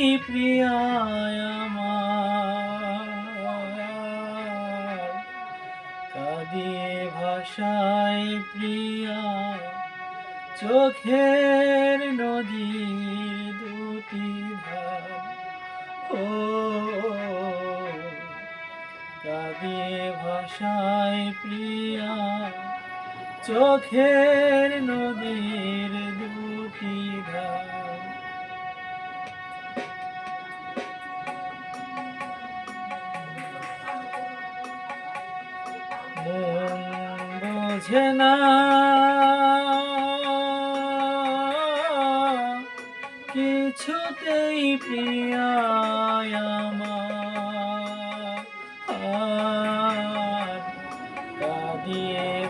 কিছুতেই প্রিয়া আমার কাঁদিয়ে ভাষায় প্রিয়া চোখের নদীর দুটি ধার ও কাঁদিয়ে ভাষায় প্রিয়া, চোখের নদীর দুটি ধার। মন না। কিছুতেই প্রিয়া আমার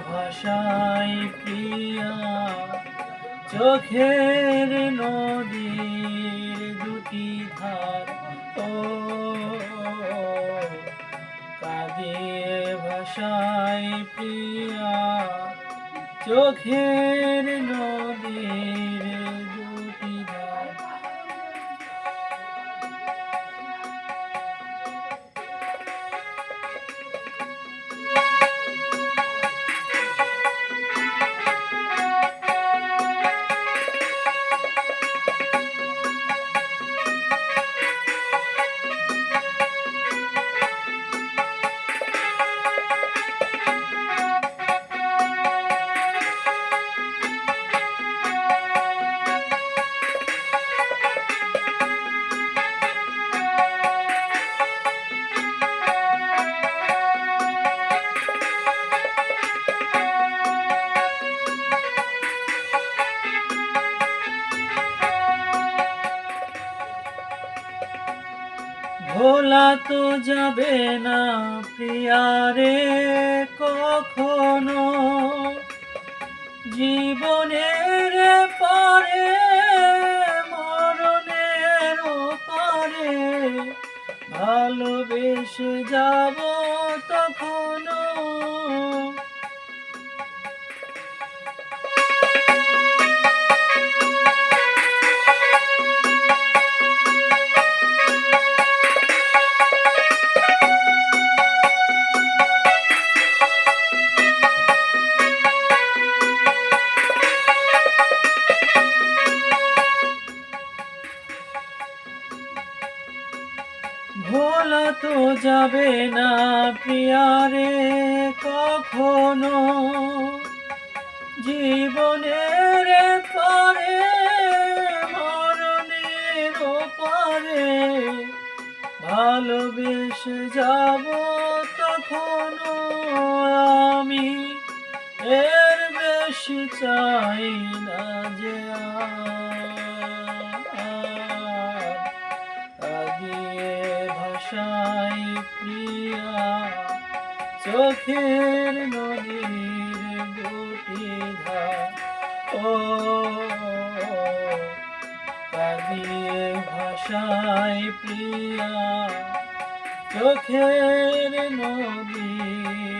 ভাষায় প্রিয়া চোখের নদীর চোখের ভোলা তো যাবে না প্রিয়ারে কখনো। জীবনের পরে যাবে না প্রিয়ারে কখনো। জীবনের পরে, মরণের পরে ভালোবেসে যাব তখনো আমি। এর বেশি চাই না যে চোখের নদীর দুটি ধার। ও কাঁদিয়ে ভাষায় প্রিয়া চোখের নদীর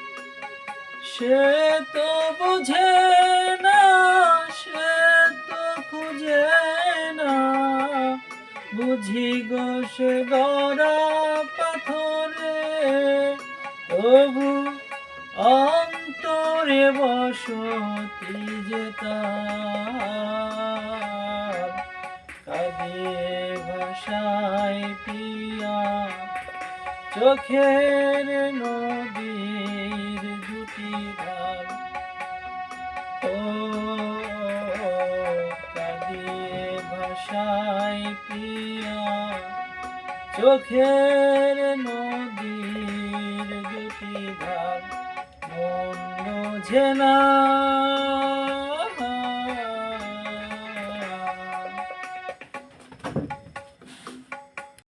সে তো বোঝে না, সে তো খুঁজে না। বুঝি গো সে গড়া পাথরে, তবু অন্তরে বসতি যেতা কাদে ভাষায় পিয়া, চোখের নদী ভাষায় প্রিয়া। চোখের নদীর দুটি ধার মন বোঝে না।